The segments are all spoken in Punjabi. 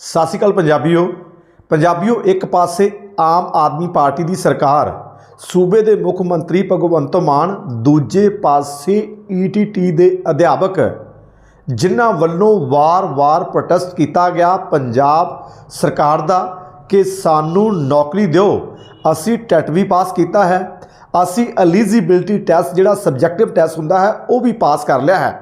ਸਤਿ ਸ਼੍ਰੀ ਅਕਾਲ ਪੰਜਾਬੀਓ। ਪੰਜਾਬੀਓ, ਇੱਕ ਪਾਸੇ ਆਮ ਆਦਮੀ ਪਾਰਟੀ ਦੀ ਸਰਕਾਰ, ਸੂਬੇ ਦੇ ਮੁੱਖ ਮੰਤਰੀ ਭਗਵੰਤ ਮਾਨ, ਦੂਜੇ ਪਾਸੇ ਈਟੀਟੀ ਦੇ ਅਧਿਆਪਕ, ਜਿਨ੍ਹਾਂ ਵੱਲੋਂ ਵਾਰ-ਵਾਰ ਪ੍ਰੋਟੈਸਟ ਕੀਤਾ ਗਿਆ ਪੰਜਾਬ ਸਰਕਾਰ ਦਾ ਕਿ ਸਾਨੂੰ ਨੌਕਰੀ ਦਿਓ। ਅਸੀਂ ਟੈਟ ਵੀ ਪਾਸ ਕੀਤਾ ਹੈ। ਅਸੀਂ ਐਲੀਜੀਬਿਲਟੀ ਟੈਸਟ, ਜਿਹੜਾ ਸਬਜੈਕਟਿਵ ਟੈਸਟ ਹੁੰਦਾ ਹੈ, ਉਹ ਵੀ ਪਾਸ ਕਰ ਲਿਆ ਹੈ।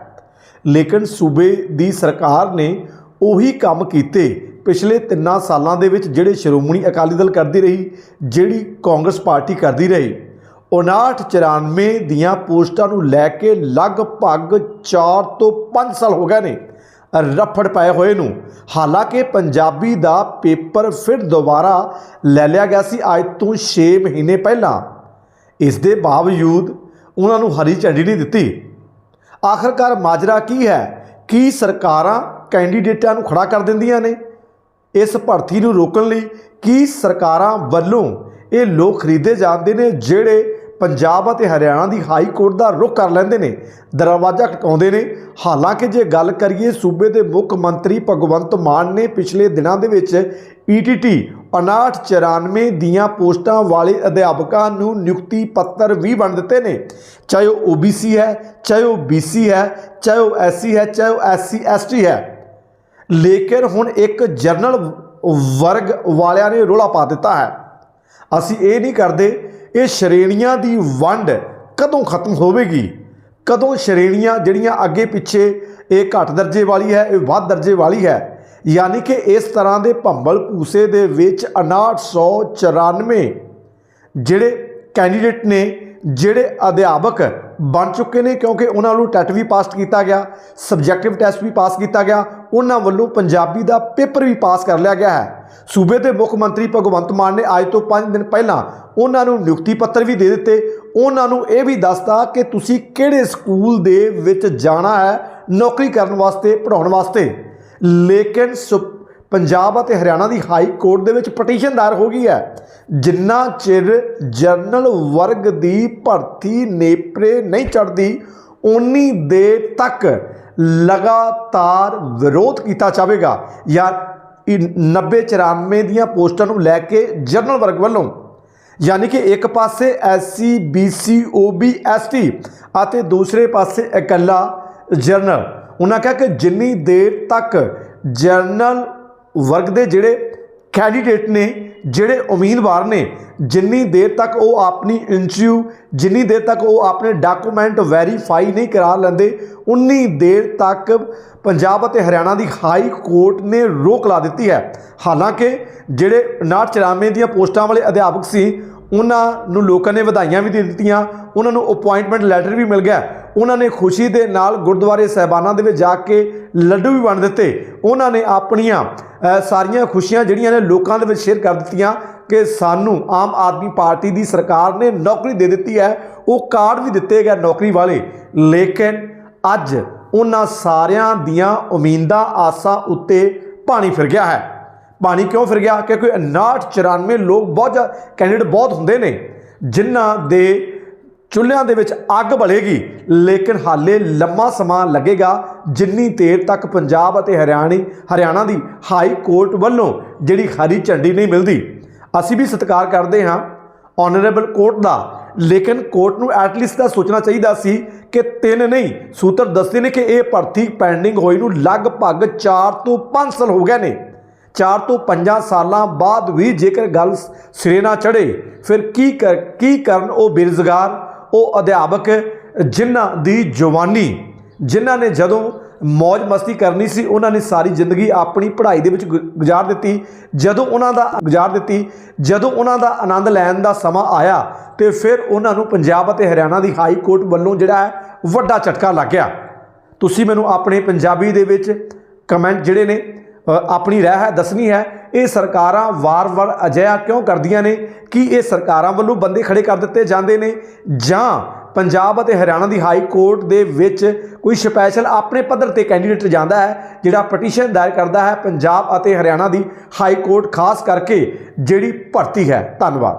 ਲੇਕਿਨ ਸੂਬੇ ਦੀ ਸਰਕਾਰ ਨੇ ਉਹੀ ਕੰਮ ਕੀਤੇ ਪਿਛਲੇ ਤਿੰਨਾਂ ਸਾਲਾਂ ਦੇ ਵਿੱਚ ਜਿਹੜੇ ਸ਼੍ਰੋਮਣੀ ਅਕਾਲੀ ਦਲ ਕਰਦੀ ਰਹੀ, ਜਿਹੜੀ ਕਾਂਗਰਸ ਪਾਰਟੀ ਕਰਦੀ ਰਹੀ 5994 ਦੀਆਂ ਪੋਸਟਾਂ ਨੂੰ ਲੈ ਕੇ ਲਗਭਗ 4 ਤੋਂ 5 ਸਾਲ ਹੋ ਗਏ ਨੇ ਰਫੜ ਪਏ ਹੋਏ ਨੂੰ। ਹਾਲਾਂਕਿ ਪੰਜਾਬੀ ਦਾ ਪੇਪਰ ਫਿਰ ਦੁਬਾਰਾ ਲੈ ਲਿਆ ਗਿਆ ਸੀ ਅੱਜ ਤੋਂ 6 ਮਹੀਨੇ ਪਹਿਲਾਂ। ਇਸ ਦੇ ਬਾਵਜੂਦ ਉਹਨਾਂ ਨੂੰ ਹਰੀ ਝੰਡੀ ਨਹੀਂ ਦਿੱਤੀ। ਆਖਰਕਾਰ ਮਾਜਰਾ ਕੀ ਹੈ? ਕੀ ਸਰਕਾਰਾਂ ਕੈਂਡੀਡੇਟਾਂ ਨੂੰ ਖੜਾ ਕਰ ਦਿੰਦੀਆਂ ਨੇ? ਇਸ ਭਰਤੀ ਨੂੰ ਰੋਕਣ ਲਈ ਕੀ ਸਰਕਾਰਾਂ ਵੱਲੋਂ ਇਹ ਲੋਕ ਖਰੀਦੇ ਜਾਂਦੇ ਨੇ, ਜਿਹੜੇ ਪੰਜਾਬ ਅਤੇ ਹਰਿਆਣਾ ਦੀ ਹਾਈ ਕੋਰਟ ਦਾ ਰੁਖ ਕਰ ਲੈਂਦੇ ਨੇ? ਦਰਵਾਜ਼ਾ ਖਟਕਾਉਂਦੇ ਨੇ। ਹਾਲਾਂਕਿ ਜੇ ਗੱਲ ਕਰੀਏ, ਸੂਬੇ ਦੇ ਮੁੱਖ ਮੰਤਰੀ ਭਗਵੰਤ ਮਾਨ ਨੇ ਪਿਛਲੇ ਦਿਨਾਂ ਦੇ ਵਿੱਚ ਈਟੀਟੀ 5994 ਦੀਆਂ ਪੋਸਟਾਂ ਵਾਲੇ ਅਧਿਆਪਕਾਂ ਨੂੰ ਨਿਯੁਕਤੀ ਪੱਤਰ ਵੀ ਵੰਡ ਦਿੱਤੇ ਨੇ। ਚਾਹੇ ਉਹ OBC ਹੈ, ਚਾਹੇ ਉਹ BC ਹੈ, ਚਾਹੇ ਉਹ SC ਹੈ, ਚਾਹੇ ਉਹ SC ST ਹੈ। ਲੇਕਿਨ ਹੁਣ ਇੱਕ ਜਰਨਲ ਵਰਗ ਵਾਲਿਆਂ ਨੇ ਰੋਲਾ ਪਾ ਦਿੱਤਾ ਹੈ। ਅਸੀਂ ਇਹ ਨਹੀਂ ਕਰਦੇ, ਇਹ ਸ਼੍ਰੇਣੀਆਂ ਦੀ ਵੰਡ ਕਦੋਂ ਖਤਮ ਹੋਵੇਗੀ? ਕਦੋਂ ਸ਼੍ਰੇਣੀਆਂ ਜਿਹੜੀਆਂ ਅੱਗੇ ਪਿੱਛੇ ਇਹ ਘੱਟ ਦਰਜੇ ਵਾਲੀ ਹੈ, ਇਹ ਵੱਧ ਦਰਜੇ ਵਾਲੀ ਹੈ? ਯਾਨੀ ਕਿ ਇਸ ਤਰ੍ਹਾਂ ਦੇ ਭੰਬਲ ਭੂਸੇ ਦੇ ਵਿੱਚ 5994 ਜਿਹੜੇ ਕੈਂਡੀਡੇਟ ਨੇ ਜਿਹੜੇ ਅਧਿਆਪਕ ਬਣ ਚੁੱਕੇ ਨੇ ਕਿਉਂਕਿ ਉਹਨਾਂ ਨੂੰ ਟੈਟ ਵੀ ਪਾਸ ਕੀਤਾ ਗਿਆ, ਸਬਜੈਕਟਿਵ ਟੈਸਟ ਵੀ ਪਾਸ ਕੀਤਾ ਗਿਆ, ਉਹਨਾਂ ਵੱਲੋਂ ਪੰਜਾਬੀ ਦਾ ਪੇਪਰ ਵੀ ਪਾਸ ਕਰ ਲਿਆ ਗਿਆ ਹੈ। ਸੂਬੇ ਦੇ ਮੁੱਖ ਮੰਤਰੀ ਭਗਵੰਤ ਮਾਨ ਨੇ ਅੱਜ ਤੋਂ 5 ਦਿਨ ਪਹਿਲਾਂ ਉਹਨਾਂ ਨੂੰ ਨਿਯੁਕਤੀ ਪੱਤਰ ਵੀ ਦੇ ਦਿੱਤੇ। ਉਹਨਾਂ ਨੂੰ ਇਹ ਵੀ ਦੱਸਤਾ ਕਿ ਤੁਸੀਂ ਕਿਹੜੇ ਸਕੂਲ ਦੇ ਵਿੱਚ ਜਾਣਾ ਹੈ ਨੌਕਰੀ ਕਰਨ ਵਾਸਤੇ ਪੜਾਉਣ ਵਾਸਤੇ। ਲੇਕਿਨ ਸੁ- ਪੰਜਾਬ ਅਤੇ ਹਰਿਆਣਾ ਦੀ ਹਾਈ ਕੋਰਟ ਦੇ ਵਿੱਚ ਪਟੀਸ਼ਨ ਦਾਇਰ ਹੋ ਗਈ ਹੈ। ਜਿੰਨਾ ਚਿਰ ਜਰਨਲ ਵਰਗ ਦੀ ਭਰਤੀ ਨੇਪਰੇ ਨਹੀਂ ਚੜਦੀ ਉਨੀ ਦੇਰ ਤੱਕ ਲਗਾਤਾਰ ਵਿਰੋਧ ਕੀਤਾ ਜਾਵੇਗਾ ਜਾਂ 90 94 ਦੀਆਂ ਪੋਸਟਾਂ ਨੂੰ ਲੈ ਕੇ ਜਰਨਲ ਵਰਗ ਵੱਲੋਂ। ਯਾਨੀ ਕਿ ਇੱਕ ਪਾਸੇ ਐਸਸੀ ਬੀਸੀ ਓਬੀ ਐਸਟੀ ਅਤੇ ਦੂਸਰੇ ਪਾਸੇ ਇਕੱਲਾ ਜਰਨਲ। ਉਹਨਾਂ ਕਿਹਾ ਕਿ ਜਿੰਨੀ ਦੇਰ ਤੱਕ ਜਰਨਲ ਵਰਗ ਦੇ ਜਿਹੜੇ ਕੈਂਡੀਡੇਟ ਨੇ, ਜਿਹੜੇ ਉਮੀਦਵਾਰ ਨੇ, ਜਿੰਨੀ ਦੇਰ ਤੱਕ ਉਹ ਆਪਣੀ ਇੰਟਰਵਿਊ ਜਿੰਨੀ ਦੇਰ ਤੱਕ ਉਹ ਆਪਣੇ ਡਾਕੂਮੈਂਟ ਵੈਰੀਫਾਈ ਨਹੀਂ ਕਰਾ ਲੈਂਦੇ, ਉਨੀ ਦੇਰ ਤੱਕ ਪੰਜਾਬ ਅਤੇ ਹਰਿਆਣਾ ਦੀ ਹਾਈ ਕੋਰਟ ਨੇ ਰੋਕ ਲਾ ਦਿੱਤੀ ਹੈ। ਹਾਲਾਂਕਿ ਜਿਹੜੇ 5994 ਦੀਆਂ ਪੋਸਟਾਂ ਵਾਲੇ ਅਧਿਆਪਕ ਸੀ, ਉਹਨਾਂ ਨੂੰ ਲੋਕਾਂ ਨੇ ਵਧਾਈਆਂ ਵੀ ਦੇ ਦਿੱਤੀਆਂ, ਉਹਨਾਂ ਨੂੰ ਅਪਾਇੰਟਮੈਂਟ ਲੈਟਰ ਵੀ ਮਿਲ ਗਿਆ। ਉਹਨਾਂ ਨੇ ਖੁਸ਼ੀ ਦੇ ਨਾਲ ਗੁਰਦੁਆਰੇ ਸਹਿਬਾਨਾਂ ਦੇ ਵਿੱਚ ਜਾ ਕੇ ਲੱਡੂ ਵੀ ਵੰਡ ਦਿੱਤੇ। ਉਹਨਾਂ ਨੇ ਆਪਣੀਆਂ ਸਾਰੀਆਂ ਖੁਸ਼ੀਆਂ ਜਿਹੜੀਆਂ ਨੇ ਲੋਕਾਂ ਦੇ ਵਿੱਚ ਸ਼ੇਅਰ ਕਰ ਦਿੱਤੀਆਂ ਕਿ ਸਾਨੂੰ ਆਮ ਆਦਮੀ ਪਾਰਟੀ ਦੀ ਸਰਕਾਰ ਨੇ ਨੌਕਰੀ ਦੇ ਦਿੱਤੀ ਹੈ, ਉਹ ਕਾਰਡ ਵੀ ਦਿੱਤੇ ਗਏ ਨੌਕਰੀ ਵਾਲੇ। ਲੇਕਿਨ ਅੱਜ ਉਹਨਾਂ ਸਾਰਿਆਂ ਦੀਆਂ ਉਮੀਦਾਂ, ਆਸਾਂ ਉੱਤੇ ਪਾਣੀ ਫਿਰ ਗਿਆ ਹੈ। ਪਾਣੀ ਕਿਉਂ ਫਿਰ ਗਿਆ? ਕਿਉਂਕਿ 59 94 ਲੋਕ ਬਹੁਤ ਕੈਂਡੀਡੇਟ ਬਹੁਤ ਹੁੰਦੇ ਨੇ, ਜਿਨ੍ਹਾਂ ਦੇ ਚੁੱਲ੍ਹਿਆਂ ਦੇ ਵਿੱਚ ਅੱਗ ਬਲੇਗੀ, ਲੇਕਿਨ ਹਾਲੇ ਲੰਮਾ ਸਮਾਂ ਲੱਗੇਗਾ, ਜਿੰਨੀ ਦੇਰ ਤੱਕ ਪੰਜਾਬ ਅਤੇ ਹਰਿਆਣੀ, ਹਰਿਆਣਾ ਦੀ ਹਾਈ ਕੋਰਟ ਵੱਲੋਂ ਜਿਹੜੀ ਹਰੀ ਝੰਡੀ ਨਹੀਂ ਮਿਲਦੀ। ਅਸੀਂ ਵੀ ਸਤਿਕਾਰ ਕਰਦੇ ਹਾਂ ਆਨਰੇਬਲ ਕੋਰਟ ਦਾ, ਲੇਕਿਨ ਕੋਰਟ ਨੂੰ ਐਟਲੀਸਟ ਦਾ ਸੋਚਣਾ ਚਾਹੀਦਾ ਸੀ ਕਿ ਤਿੰਨ ਨਹੀਂ, ਸੂਤਰ ਦੱਸਦੇ ਨੇ ਕਿ ਇਹ ਭਰਤੀ ਪੈਂਡਿੰਗ ਹੋਈ ਨੂੰ ਲਗਭਗ 4 ਤੋਂ 5 ਸਾਲ ਹੋ ਗਏ ਨੇ। 4 ਤੋਂ 5 ਸਾਲਾਂ ਬਾਅਦ ਵੀ ਜੇਕਰ ਗੱਲ ਸਿਰੇ ਨਾ ਚੜੇ ਫਿਰ ਕੀ ਕਰ, ਕੀ ਕਰਨ ਉਹ ਬੇਰੁਜ਼ਗਾਰ? ਉਹ ਅਧਿਆਪਕ ਜਿਨ੍ਹਾਂ ਦੀ ਜਵਾਨੀ, ਜਿਨ੍ਹਾਂ ਨੇ ਜਦੋਂ ਮौज ਮਸਤੀ ਕਰਨੀ ਸੀ, ਉਹਨਾਂ ਨੇ ਸਾਰੀ ਜ਼ਿੰਦਗੀ ਆਪਣੀ ਪੜ੍ਹਾਈ ਦੇ ਵਿੱਚ ਗੁ- ਗੁਜ਼ਾਰ ਦਿੱਤੀ। ਜਦੋਂ ਉਹਨਾਂ ਦਾ ਗੁਜ਼ਾਰ ਦਿੱਤੀ, ਜਦੋਂ ਉਹਨਾਂ ਦਾ ਆਨੰਦ ਲੈਣ ਦਾ ਸਮਾਂ ਆਇਆ ਤੇ ਫਿਰ ਉਹਨਾਂ ਨੂੰ ਪੰਜਾਬ ਅਤੇ ਹਰਿਆਣਾ ਦੀ ਹਾਈ ਕੋਰਟ ਵੱਲੋਂ ਜਿਹੜਾ ਹੈ, ਵੱਡਾ ਝਟਕਾ ਲੱਗ ਗਿਆ। ਤੁਸੀਂ ਮੈਨੂੰ ਆਪਣੇ ਪੰਜਾਬੀ ਦੇ ਵਿੱਚ ਕਮੈਂਟ ਜਿਹੜੇ ਨੇ ਆਪਣੀ ਰਾਏ ਹੈ ਦੱਸਣੀ ਹੈ, ਇਹ ਸਰਕਾਰਾਂ ਵਾਰ-ਵਾਰ ਅਜਿਹਾ ਕਿਉਂ ਕਰਦੀਆਂ ਨੇ ਕਿ ਇਹ ਸਰਕਾਰਾਂ ਵੱਲੋਂ ਬੰਦੇ ਖੜੇ ਕਰ ਦਿੱਤੇ ਜਾਂਦੇ ਨੇ? ਜਾਂ ਪੰਜਾਬ ਅਤੇ ਹਰਿਆਣਾ ਦੀ ਹਾਈ ਕੋਰਟ ਦੇ ਵਿੱਚ ਕੋਈ ਸਪੈਸ਼ਲ ਆਪਣੇ ਪੱਧਰ ਤੇ ਕੈਂਡੀਡੇਟ ਜਾਂਦਾ ਹੈ, ਜਿਹੜਾ ਪਟੀਸ਼ਨ ਦਾਇਰ ਕਰਦਾ ਹੈ, ਪੰਜਾਬ ਅਤੇ ਹਰਿਆਣਾ ਦੀ ਹਾਈ ਕੋਰਟ, ਖਾਸ ਕਰਕੇ ਜਿਹੜੀ ਭਰਤੀ ਹੈ? ਧੰਨਵਾਦ।